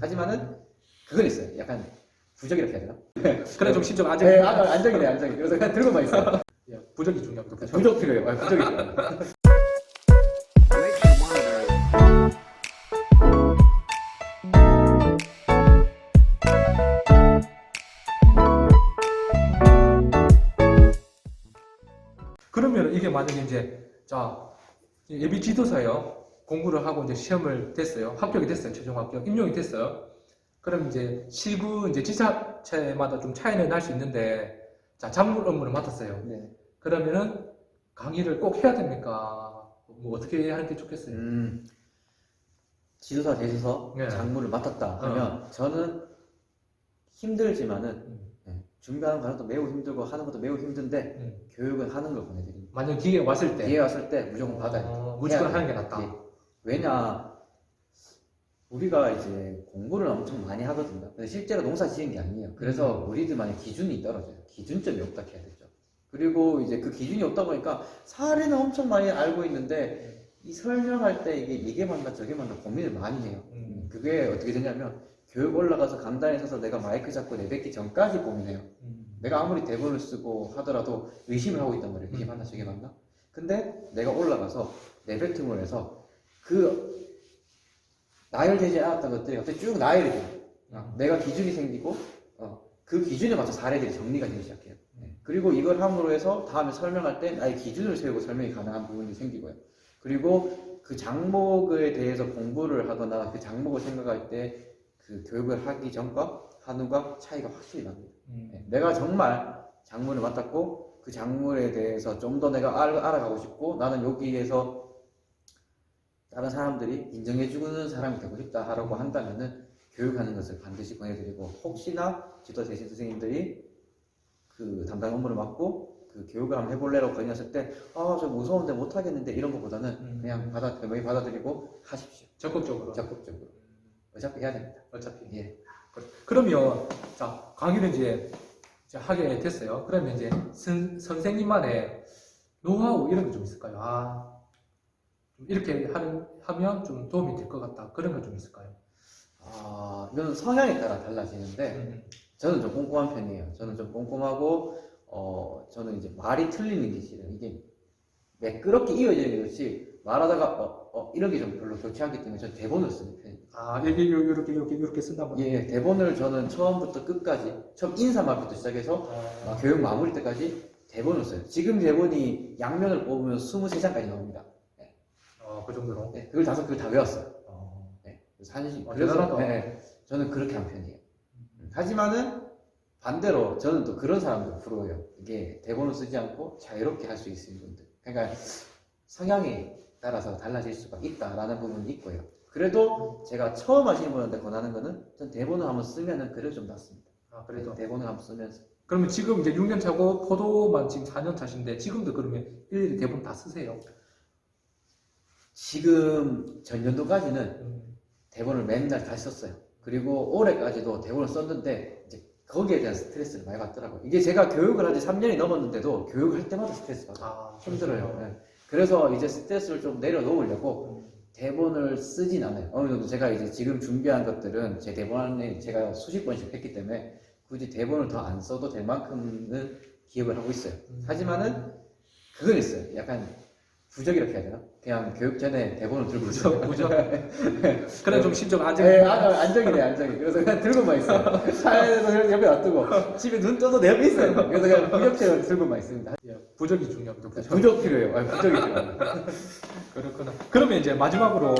하지만은 그건 있어요. 약간 부적이라고 해야 되나? 그래 좀 심적 안정. 네, 안- 안정이네, 안정이. 그래서 그냥 들고만 있어요. 예, 부적이 중요합니다. 부적 필요해요. 아, 부적이 필요해요. 그러면 이게 만약에 이제 자 예비 지도사요 공부를 하고 이제 시험을 됐어요 합격이 됐어요 최종 합격 임용이 됐어요 그럼 이제 시구 이제 지자체마다 좀 차이는 날 수 있는데 자 작물 업무를 맡았어요 네. 그러면은 강의를 꼭 해야 됩니까 뭐 어떻게 하는 게 좋겠어요 음, 지도사 되셔서 네. 장무를 맡았다 하면 저는 힘들지만은 음, 네, 준비하는 과정도 매우 힘들고 하는 것도 매우 힘든데 음. 교육은 하는 걸 보내드립니다. 만약 기회 왔을 때 기회 왔을 때 무조건 받아야 돼요. 어, 무조건 하는 게. 낫다 예. 왜냐 우리가 이제 공부를 엄청 많이 하거든요. 근데 실제로 농사 지은 게 아니에요. 그래서 음. 우리들만의 기준이 떨어져요. 기준점이 없다 해야 되죠. 그리고 이제 그 기준이 없다 보니까 사례는 엄청 많이 알고 있는데 이 설명할 때 이게 이게 맞나 저게 맞나 고민을 많이 해요. 음. 그게 어떻게 되냐면 교육 올라가서 강단에 서서 내가 마이크 잡고 내뱉기 전까지 고민해요. 음. 내가 아무리 대본을 쓰고 하더라도 의심을 하고 있단 말이에요. 이게 맞나 저게 맞나? 근데 내가 올라가서 내뱉음을 해서 그 나열되지 않았던 것들이 갑자기 쭉 나열이 돼요. 어, 내가 기준이 생기고 어, 그 기준에 맞춰 사례들이 정리가 되기 시작해요. 네. 그리고 이걸 함으로 해서 다음에 설명할 때 나의 기준을 세우고 설명이 가능한 부분이 생기고요. 그리고 그 장목에 대해서 공부를 하거나 그 장목을 생각할 때 그 교육을 하기 전과 한 후가 차이가 확실히 납니다. 음. 네, 내가 정말 작물을 맡았고 그 작물에 대해서 좀 더 내가 알, 알아가고 싶고 나는 여기에서 다른 사람들이 인정해주는 사람이 되고 싶다 하라고 한다면은 교육하는 것을 반드시 보내드리고 혹시나 지도 되신 선생님들이 그 담당 업무를 맡고 그 교육을 한번 해볼래라고 건의했을 때 아 저 무서운데 못하겠는데 이런 것보다는 음. 그냥 받아 대명히 받아들이고 하십시오 적극적으로 적극적으로 어차피 해야 됩니다 어차피 예 그러면 자 강의를 이제, 하게 됐어요. 그러면 이제 선, 선생님만의 노하우 이런 게 좀 있을까요? 아, 좀 이렇게 하면 좀 도움이 될 것 같다. 그런 거 좀 있을까요? 아, 이건 성향에 따라 달라지는데 음, 저는 좀 꼼꼼한 편이에요. 저는 좀 꼼꼼하고 어 저는 이제 말이 틀리는 게 싫어요. 이게 매끄럽게 이어지는 것이 말하다가 어, 어 이런 게 좀 별로 좋지 않기 때문에 저는 대본을 쓰는 편이에요. 아, 이렇게, 이렇게, 이렇게, 이렇게 쓴다면. 예, 대본을 저는 처음부터 끝까지 처음 인사말부터 시작해서 아, 아, 교육 마무리 때까지 대본을 써요. 지금 대본이 양면을 뽑으면 23장까지 나옵니다. 어, 그 정도로. 네, 그걸 다섯 그걸 다 외웠어요. 어, 네, 산신. 어, 그래서 대단하다. 네, 저는 그렇게 한 편이에요. 하지만은 반대로 저는 또 그런 사람들 부러워요. 이게 대본을 쓰지 않고 자유롭게 할 수 있는 분들. 그러니까 성향에 따라서 달라질 수가 있다라는 부분이 있고요. 그래도 제가 처음 하시는 분한테 권하는 거는 전 대본을 한번 쓰면은 그래도 좀 낫습니다. 아, 그래도. 대본을 한번 쓰면서 그러면 지금 이제 6년 차고 포도만 지금 4년 차신데 지금도 그러면 일일이 대본 다 쓰세요? 지금 전년도까지는 음, 대본을 맨날 다시 썼어요. 그리고 올해까지도 대본을 썼는데 이제 거기에 대한 스트레스를 많이 받더라고요. 이게 제가 교육을 한 지 3년이 넘었는데도 교육할 때마다 스트레스 받아요. 아, 힘들어요. 네. 그래서 이제 스트레스를 좀 내려놓으려고 음, 대본을 쓰진 않아요. 어느 정도 제가 이제 지금 준비한 것들은 제 대본에 제가 수십 번씩 했기 때문에 굳이 대본을 더 안 써도 될 만큼은 기억을 하고 있어요. 음. 하지만은 그건 있어요. 약간 부적이라고 해야 되나? 그냥 교육 전에 대본을 들고 부적. 부적. 그래 좀 심적 안정. 네, 안, 안정이네, 안정이. 그래서 그냥 들고만 있어요. 차에서 옆에 놔두고, 집에 눈 떠도 내 옆에 있어요. 그래서 그냥 부적체를 들고만 있습니다. 예, 부적이 중요합니다. 부적. 부적 필요해요. 아니, 부적이 필요해요. 그렇구나. 그러면 이제 마지막으로